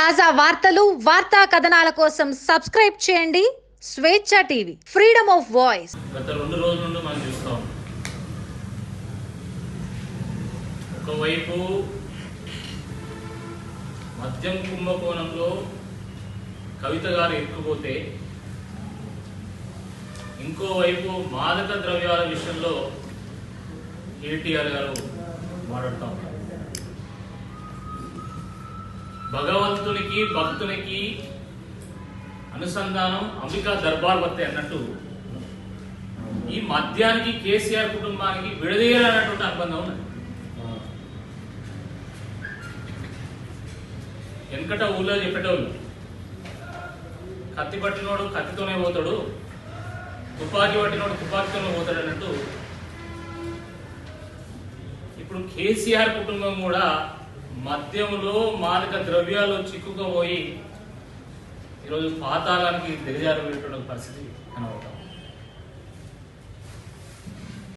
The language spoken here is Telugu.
తాజా వార్తలు వార్తా కథనాల కోసం సబ్స్క్రైబ్ చేయండి. స్వేచ్ఛ టీవీ ఫ్రీడమ్ ఆఫ్ వాయిస్. గత రెండు రోజుల నుండి మనం చూస్తాం. ఒకవైపు మద్యం కుంభకోణంలో కవిత గారు ఎక్కుపోతే ఇంకోవైపు మాదక ద్రవ్యాల విషయంలో కేటీఆర్ గారు మాట్లాడుతూ ఉన్నారు. భగవంతునికి భక్తునికి అనుసంధానం అంబికా దర్బార్ వస్తే అన్నట్టు ఈ మద్యానికి కేసీఆర్ కుటుంబానికి విడదీయాలన్నటువంటి అనుబంధం ఉన్నది. వెనకట ఊళ్ళో చెప్పేటోళ్ళు కత్తి పట్టినోడు కత్తితోనే పోతాడు తుపాకీ పట్టినోడు తుపాకీతోనే పోతాడు అన్నట్టు ఇప్పుడు కేసీఆర్ కుటుంబం కూడా మద్యంలో మాదక ద్రవ్యాలు చిక్కుకుపోయి ఈరోజు పాతాళానికి దిగజారు పరిస్థితి కనబడతాం